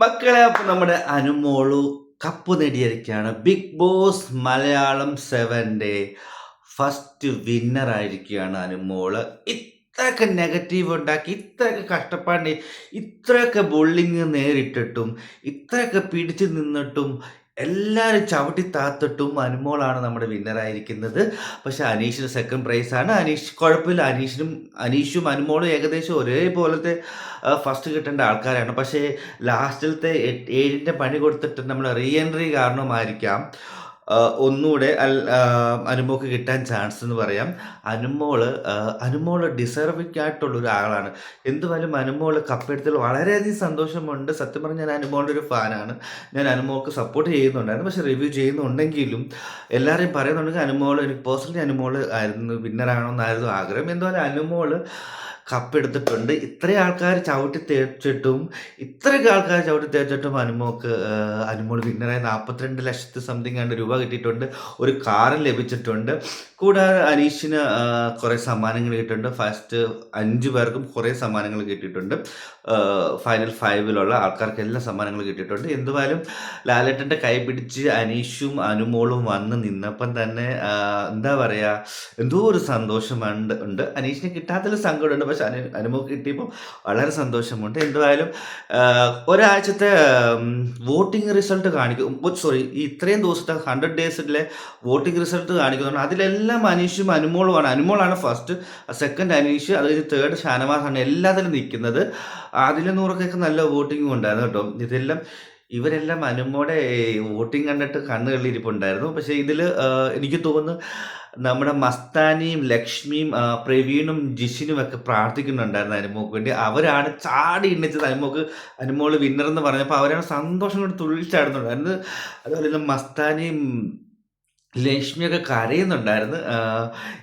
മക്കളെ അപ്പൊ നമ്മുടെ അനുമോളു കപ്പ് നേടിയിരിക്കുകയാണ്. ബിഗ് ബോസ് മലയാളം സെവന്റെ ഫസ്റ്റ് വിന്നർ ആയിരിക്കുകയാണ് അനുമോൾ. ഇത്രയൊക്കെ നെഗറ്റീവ് ഉണ്ടാക്കി ഇത്രയൊക്കെ കഷ്ടപ്പാടി ഇത്രയൊക്കെ ബുള്ളിങ് നേരിട്ടിട്ടും ഇത്രയൊക്കെ പിടിച്ചു നിന്നിട്ടും എല്ലാവരും ചവിട്ടി താത്തിട്ടും അനുമോളാണ് നമ്മുടെ വിന്നറായിരിക്കുന്നത് പക്ഷെ അനീഷിന് സെക്കൻഡ് പ്രൈസാണ് അനീഷ് കുഴപ്പമില്ല. അനീഷിനും അനീഷും അനുമോളും ഏകദേശം ഒരേപോലത്തെ ഫസ്റ്റ് കിട്ടേണ്ട ആൾക്കാരാണ്. പക്ഷേ ലാസ്റ്റിലത്തെ ഏഴിന്റെ പണി കൊടുത്തിട്ട് നമ്മൾ റീ എൻട്രി കാരണമായിരിക്കാം. ഒന്നുകൂടെ അനുമോക്ക് കിട്ടാൻ ചാൻസ് എന്ന് പറയാം. അനുമോൾ അനുമോൾ ഡിസർവിക്കായിട്ടുള്ള ആയിട്ടുള്ള ആളാണ് എന്തുവായാലും അനുമോൾ കപ്പെടുത്തൽ വളരെയധികം സന്തോഷമുണ്ട്. സത്യം പറഞ്ഞാൽ ഞാൻ അനുമോളുടെ ഒരു ഫാനാണ്. ഞാൻ അനുമോൾക്ക് സപ്പോർട്ട് ചെയ്യുന്നുണ്ടായിരുന്നു. പക്ഷേ റിവ്യൂ ചെയ്യുന്നുണ്ടെങ്കിലും എല്ലാവരെയും പറയുന്നുണ്ടെങ്കിൽ അനുമോൾ എനിക്ക് പേഴ്സണലി അനുമോൾ ആയിരുന്നു വിന്നറാണോ എന്നായിരുന്നു ആഗ്രഹം. എന്തുപോലെ അനുമോൾ കപ്പെടുത്തിട്ടുണ്ട്. ഇത്രയും ആൾക്കാർ ചവിട്ടി തേച്ചിട്ടും ഇത്രയൊക്കെ ആൾക്കാർ ചവിട്ടി തേച്ചിട്ടും അനുമോക്ക് അനുമോൾ വിന്നറായി നാൽപ്പത്തിരണ്ട് ലക്ഷത്തി സംതിങ് ആണ് രൂപ കിട്ടിയിട്ടുണ്ട്. ഒരു കാറും ലഭിച്ചിട്ടുണ്ട്. കൂടാതെ അനീഷിന് കുറേ സമ്മാനങ്ങൾ കിട്ടിയിട്ടുണ്ട്. ഫസ്റ്റ് അഞ്ച് പേർക്കും കുറേ സമ്മാനങ്ങൾ കിട്ടിയിട്ടുണ്ട്. ഫൈനൽ ഫൈവിലുള്ള ആൾക്കാർക്ക് എല്ലാ സമ്മാനങ്ങൾ കിട്ടിയിട്ടുണ്ട്. എന്തുവായാലും ലാലേട്ടന്റെ കൈ പിടിച്ച് അനീഷും അനുമോളും വന്ന് നിന്നപ്പം തന്നെ എന്താ പറയുക എന്തോ ഒരു സന്തോഷമുണ്ട് ഉണ്ട് അനീഷിന് കിട്ടാത്തൊരു സങ്കടമുണ്ട്. പക്ഷെ അനു അനുമോക്ക് കിട്ടിയപ്പോൾ വളരെ സന്തോഷമുണ്ട്. എന്തുവായാലും ഒരാഴ്ചത്തെ വോട്ടിംഗ് റിസൾട്ട് കാണിക്കും. സോറി ഇത്രയും ദിവസത്തെ ഹൺഡ്രഡ് ഡേയ്സിലെ വോട്ടിംഗ് റിസൾട്ട് കാണിക്കുന്നുണ്ട്. അതിലെല്ലാം അനീഷും അനുമോളുമാണ്. അനുമോളാണ് ഫസ്റ്റ് സെക്കൻഡ് അനീഷ് അത് കഴിഞ്ഞ് തേർഡ് ഷാനവാസാണ് എല്ലാത്തിലും നിൽക്കുന്നത് അതിലെ നൂറൊക്കെ നല്ല വോട്ടിങ്ങും ഉണ്ടായിരുന്നു കേട്ടോ. ഇതെല്ലാം ഇവരെല്ലാം അനുമോടെ വോട്ടിംഗ് കണ്ടിട്ട് കണ്ണുകളിരിപ്പുണ്ടായിരുന്നു പക്ഷേ ഇതിൽ എനിക്ക് തോന്നുന്നു നമ്മുടെ മസ്താനിയും ലക്ഷ്മിയും പ്രവീണും ജിഷിനും ഒക്കെ പ്രാർത്ഥിക്കുന്നുണ്ടായിരുന്നു അനുമോക്ക് വേണ്ടി. അവരാണ് ചാടി എണ്ണിച്ചത് അനുമോക്ക് അനുമോൾ വിന്നർ എന്ന് പറഞ്ഞപ്പോൾ അവരാണ് സന്തോഷം കൊണ്ട് തുള്ളിച്ചാടുന്നുണ്ടായിരുന്നു അതുപോലെ മസ്താനിയും ലക്ഷ്മിയൊക്കെ കരയുന്നുണ്ടായിരുന്നു.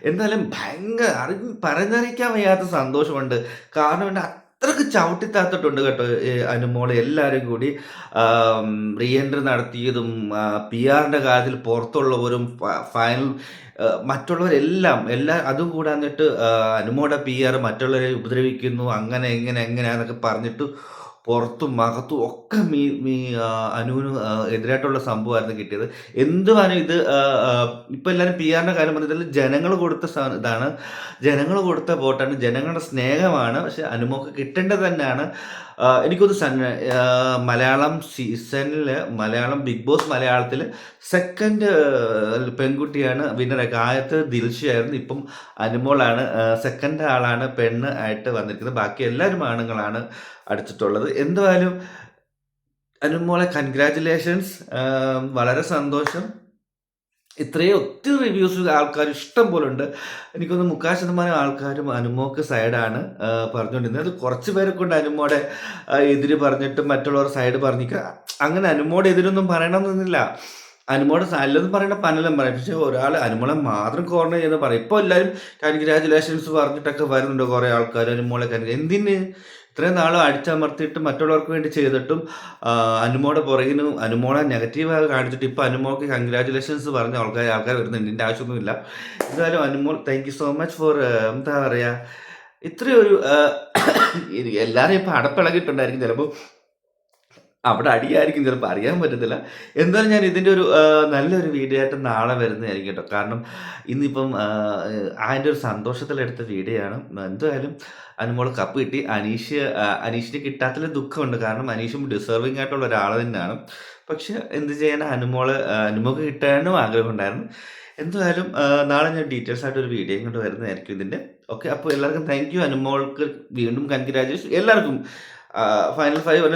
എന്തായാലും ഭയങ്കര അറി പറഞ്ഞറിയിക്കാൻ വയ്യാത്ത സന്തോഷമുണ്ട്. കാരണം എന്റെ അത്രയ്ക്ക് ചവിട്ടിത്താത്തിട്ടുണ്ട് കേട്ടോ അനുമോളെ എല്ലാവരും കൂടി. റീ എൻട്രി നടത്തിയതും പി ആറിന്റെ കാര്യത്തിൽ പുറത്തുള്ളവരും ഫൈനൽ മറ്റുള്ളവരെല്ലാം എല്ലാ അതും കൂടാന്നിട്ട് അനുമോടെ പി ആർ മറ്റുള്ളവരെ ഉപദ്രവിക്കുന്നു അങ്ങനെ എങ്ങനെ എങ്ങനെയാന്നൊക്കെ പറഞ്ഞിട്ട് പുറത്തും അകത്തും ഒക്കെ മീ മീ അനുവിന് എതിരായിട്ടുള്ള സംഭവമായിരുന്നു കിട്ടിയത്. എന്തുവാണ് ഇത് ഇപ്പം എല്ലാവരും പി ആറിന്റെ കാര്യം പറഞ്ഞതിൽ ജനങ്ങൾ കൊടുത്ത ഇതാണ്. ജനങ്ങൾ കൊടുത്ത വോട്ടാണ്. ജനങ്ങളുടെ സ്നേഹമാണ്. പക്ഷെ അനുമൊക്കെ കിട്ടേണ്ടത് തന്നെയാണ്. എനിക്കൊന്ന് സൺ മലയാളം സീസണിൽ മലയാളം ബിഗ് ബോസ് മലയാളത്തിൽ സെക്കൻഡ് പെൺകുട്ടിയാണ് വിന്നറൊക്കെ ആദ്യത്തെ ദിൽഷയായിരുന്നു. ഇപ്പം അനുമോളാണ് സെക്കൻഡ് ആളാണ് പെണ്ണ് ആയിട്ട് വന്നിരിക്കുന്നത്. ബാക്കി എല്ലാവരും ആണുങ്ങളാണ്. അടിച്ചിട്ടുള്ളത് എന്തായാലും അനുമോളെ കൺഗ്രാറ്റുലേഷൻസ് വളരെ സന്തോഷം. ഇത്രയും ഒത്തിരി റിവ്യൂസ് ആൾക്കാർ ഇഷ്ടം പോലെ ഉണ്ട്. എനിക്കൊന്ന് മുക്കാൽ ശതമാനം ആൾക്കാരും അനുമോക്ക് സൈഡാണ് പറഞ്ഞുകൊണ്ടിരുന്നത്. അത് കുറച്ച് പേരെ കൊണ്ട് അനുമോടെ എതിര് പറഞ്ഞിട്ട് മറ്റുള്ളവർ സൈഡ് പറഞ്ഞിക്കുക അങ്ങനെ അനുമോടെ എതിരൊന്നും പറയണമെന്നില്ല അനുമോടെ നല്ലതും പറയണ പനലും പറയും പക്ഷെ ഒരാൾ അനുമോളെ മാത്രം കോർണർ ചെയ്ത് പറയും ഇപ്പോൾ എല്ലാവരും കൺഗ്രാജുലേഷൻസ് പറഞ്ഞിട്ടൊക്കെ വരുന്നുണ്ട് കുറേ ആൾക്കാർ അനുമോളെ കൺഗ്രാ എന്തിന്? ഇത്രയും നാളും അടിച്ചമർത്തിയിട്ട് മറ്റുള്ളവർക്ക് വേണ്ടി ചെയ്തിട്ടും അനുമോടെ പുറകിന് അനുമോളെ നെഗറ്റീവായി കാണിച്ചിട്ട് ഇപ്പോൾ അനുമോക്ക് കൺഗ്രാറ്റുലേഷൻസ് പറഞ്ഞ ആൾക്കാർ ആൾക്കാർ വരുന്നുണ്ട്. എന്റെ ആവശ്യമൊന്നുമില്ല. എന്തായാലും Anumol thank you so much for എന്താ പറയുക ഇത്രയൊരു എല്ലാവരും ഇപ്പോൾ അടപ്പിളകിയിട്ടുണ്ടായിരിക്കും ചിലപ്പോൾ അവിടെ അടിയായിരിക്കും ചിലപ്പോൾ അറിയാൻ പറ്റത്തില്ല. എന്തായാലും ഞാൻ ഇതിന്റെ ഒരു നല്ലൊരു വീഡിയോ ആയിട്ട് നാളെ വരുന്നതായിരിക്കും കേട്ടോ. കാരണം ഇന്നിപ്പം അതിന്റെ ഒരു സന്തോഷത്തിലെടുത്ത വീഡിയോ ആണ് എന്തായാലും അനുമോൾ കപ്പ് കിട്ടി. അനീഷ് അനീഷിന് കിട്ടാത്തതിൽ ദുഃഖമുണ്ട്. കാരണം അനീഷും ഡിസേർവിംഗ് ആയിട്ടുള്ള ഒരാൾ തന്നെയാണ്. പക്ഷെ എന്ത് ചെയ്യാൻ അനുമോൾ അനുമോക്ക് കിട്ടാനും ആഗ്രഹമുണ്ടായിരുന്നു എന്തായാലും നാളെ ഞാൻ ഡീറ്റെയിൽസ് ആയിട്ട് ഒരു വീഡിയോ കൊണ്ട് വരുന്നതായിരിക്കും ഇതിന്റെ ഓക്കെ അപ്പോൾ എല്ലാവർക്കും താങ്ക് യു അനുമോൾക്ക് വീണ്ടും കൺഗ്രാജുലേഷൻ എല്ലാവർക്കും ഫൈനൽ ഫൈവ്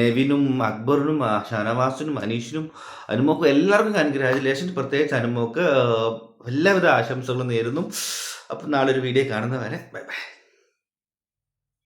നെവിനും അക്ബറിനും ഷാനവാസിനും അനീഷിനും അനുമോക്കും എല്ലാവർക്കും കൺഗ്രാജുലേഷൻ പ്രത്യേകിച്ച് അനുമോക്ക് എല്ലാവിധ ആശംസകളും നേരുന്നു. അപ്പം നാളെ ഒരു വീഡിയോ കാണുന്നവരെ ബൈ ബൈ